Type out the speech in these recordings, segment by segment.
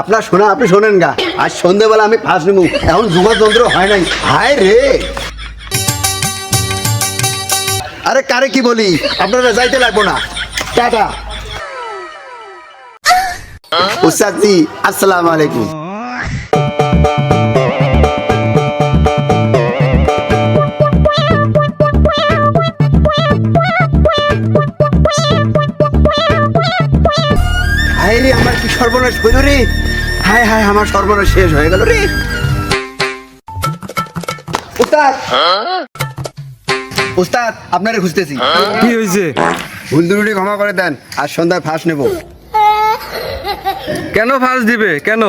আপনার শোনা আপনি শোনেন গা। আজ সন্ধ্যেবেলা আমি ফাঁস নেব। এখন যন্ত্র হয় নাই। হায় রে! আরে কারে কি বলি? আপনারা যাইতে লাগবো না। টাটা। উস্তাদজি, আসসালামু আলাইকুম। আমার কি সর্বনাশ হইল রে? হায় হায় আমার সর্বনাশ শেষ হয়ে গেল রে। উস্তাদ! উস্তাদ আপনারে খুঁজতেছি। কি হয়েছে? ভুল দুরুটি ক্ষমা করে দেন আর সন্ধ্যায় ফাঁস নেব। কেন ফাঁস দিবে? কেন?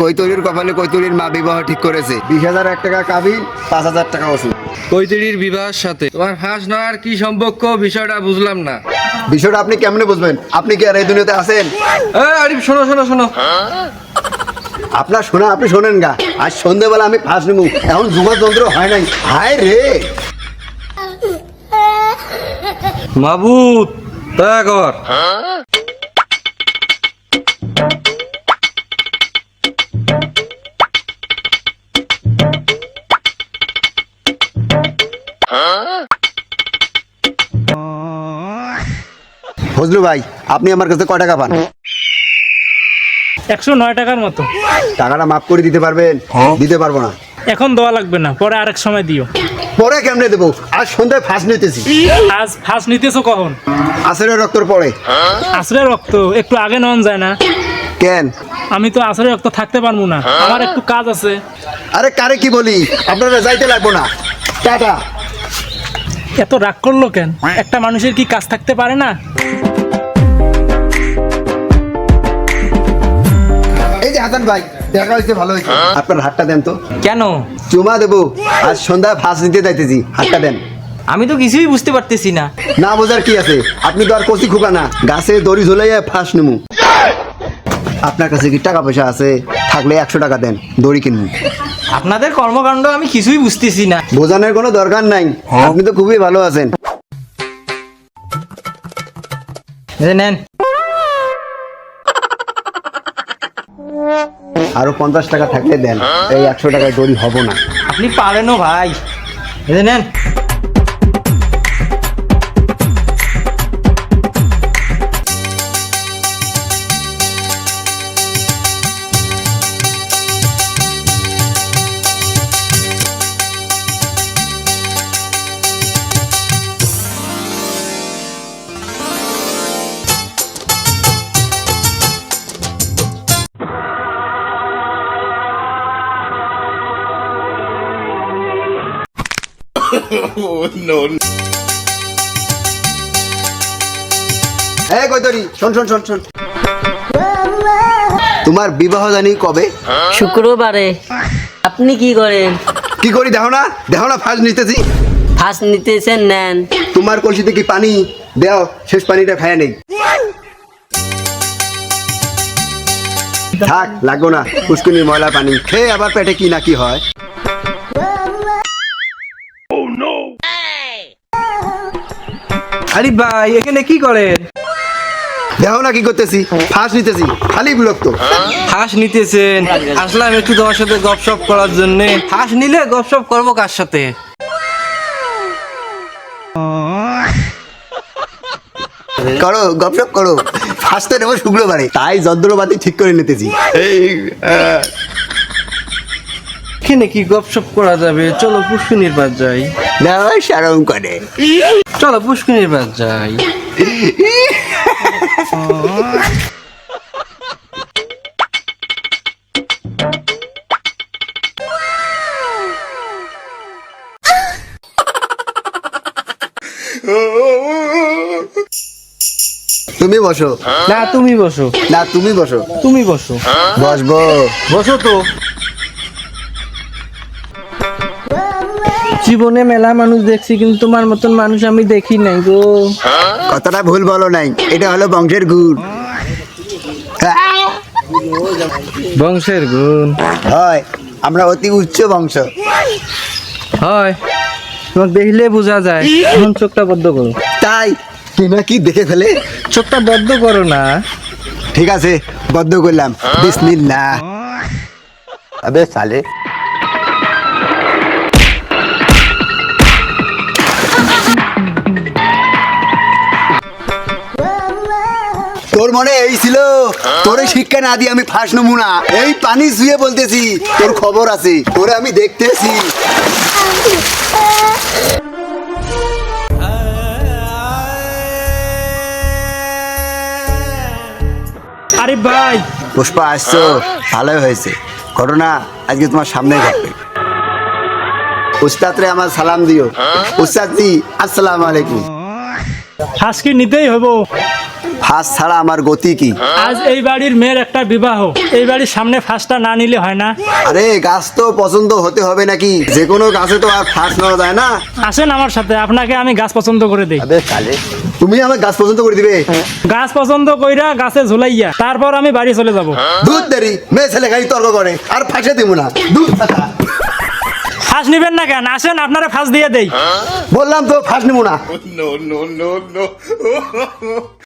কৈতরির কপালে কৈতরির মা বিবাহ ঠিক করেছে। বিশ হাজার এক টাকা কাবিন পাঁচ হাজার টাকা ওষুধ। কৈতিরির বিবাহের সাথে তোমার ফাঁস নেওয়ার কি সম্পর্ক? বিষয়টা বুঝলাম না। বিষয়টা আপনি কেমনে বুঝবেন? আপনি কি আর এই দুনিয়াতে আছেন? আরিফ শোনো শোনো শোনো। আপনার শোনা আপনি শোনেন গা। আজ সন্ধ্যেবেলা আমি ফাঁস নেব। এখন যন্ত্র হয় নাই। হায় রে! মাবুত কর। ফজলু ভাই আপনি আমার কাছে কয় টাকা পান? একশো নয় টাকার মতো। টাকাটা মাফ করে দিতে পারবেন? দিতে পারব না। এখন দেওয়া লাগবে না পরে আরেক সময় দিও। পরে কেমনে দেবো? আজ সন্ধ্যায় ফাঁস নিতেছি। আজ ফার্স্ট নিতেছো কখন? আসরের রক্তর পরে। আসরে রক্ত একটু আগে নন যায় না। কেন? আমি তো আসরে রক্ত থাকতে পারব না। আমার একটু কাজ আছে। আরে কারে কি বলি? আপনারা যাইতে লাগবো না। টাটা। এত রাগ করল কেন? একটা মানুষের কি কাজ থাকতে পারে না? হাসান ভাই দেখা হয়েছে ভালো হয়েছে। আপনার হাতটা দেন তো। কেন? চুমা দেবো। আজ সন্ধ্যায় ফাঁস নিতে যাইতেছি। হাতটা দেন। আমি তো কিছুই বুঝতে পারতেছি না। না বোঝার কি আছে? আপনি তো আর কচি খুকা না। গাছে দড়ি ঝুলাইয়া ফাঁস নেব আপনার কাছে কি টাকা পয়সা আছে? থাকলে একশো টাকা দেন। দড়ি কিনবো। আপনাদের কর্মকাণ্ড আমি কিছুই বুঝতেছি না। বোঝানোর কোনো দরকার নাই। আপনি তো খুবই ভালো আছেন। নেন। আরও পঞ্চাশ টাকা থাকলে দেন। এই একশো টাকায় দড়ি হব না। আপনি পারেনও ভাই। এই নেন এই কইতরি শোন শোন শোন শোন। তোমার বিবাহ জানি কবে? শুক্রবারে। আপনি কি করেন? কি করি দেখো না দেখো না ফার্স্ট নিতেছি ফার্স্ট নিতেছেন নেন। তোমার কলসিতে কি পানি? দেও শেষ পানিটা খায় নেই। থাক লাগবো না। পুষ্কুনির ময়লা পানি। খেয়ে আবার পেটে কি না কি হয়? আরিফ ভাই এখানে কি করেন? দেখো না কি করতেছি ফার্স্ট নিতেছি খালি বিরক্ত। হাঁস নিতেছেন? আসলাম একটু তোমার সাথে গপসপ করার জন্য। হাঁস নিলে গপসপ করব কার সাথে? করো গপসপ করো। ফার্স্টে নেব শুক্রবারে তাই যন্ত্রপাতি ঠিক করে নিতেছি। এই আহ, এখানে কি গপসপ করা যাবে? চলো পুষ্কুনির বাদ যাই। দেখো সারম করে। চলো পুষ্কুনির বাদ যাই। তুমি বসো। না তুমি বসো। না তুমি বসো। তুমি বসো। বসবো। বসো তো। জীবনে মেলা মানুষ দেখছি কিন্তু তোমার মতন মানুষ আমি দেখি নাই গো। কথাটা ভুল বলো নাই এটা হলো বংশের গুড় বংশের গুণ। হয় আমরা অতি উচ্চ বংশ। হয় তোমাকে দেখলে বোঝা যায় এখন চোখটা বদ্ধ করো। তাই তুই নাকি দেখে ফেলে? চোখটা বদ্ধ করো না। ঠিক আছে বদ্ধ করলাম। বিসমিল্লাহ। আবে সালে। তোর মনে এই ছিল? তোরে শিক্ষা না দিয়ে আমি ফাঁস নমু না। এই পানি শুয়ে বলতেছি তোর খবর আছে তোরে আমি দেখতেছি। আরে ভাই। পুষ্পা আসছো? ভালোই হয়েছে। ঘটনা আজকে তোমার সামনে ঘটবে। উস্তাদ রে আমার সালাম দিও। উস্তাদ জি আসসালামু আলাইকুম। ফাঁস কি নিতেই হব। ফাঁস ছাড়া আমার গতি কি? আজ এই বাড়ির মেয়ের একটা বিবাহ। এই বাড়ির সামনে ফাঁসটা না নিলে হয় না। আরে গাছ তো পছন্দ হতে হবে নাকি? যে কোনো গাছে তো আর ফাঁস নেওয়া যায় না। আসেন আমার সাথে আপনাকে আমি গাছ পছন্দ করে দেই। তুমি আমার গাছ পছন্দ করে দিবে? গাছ পছন্দ কইরা গাছে ঝুলাইয়া তারপর আমি বাড়ি চলে যাব। দুধ দেরি মেয়ে ছেলে খাই তর্ক করে আর ফাঁসে দিব না। দুধ ফাঁস নিবেন না কেন? আসেন আপনারা ফাঁস দিয়ে দেই। বললাম তো ফাঁস নিব না।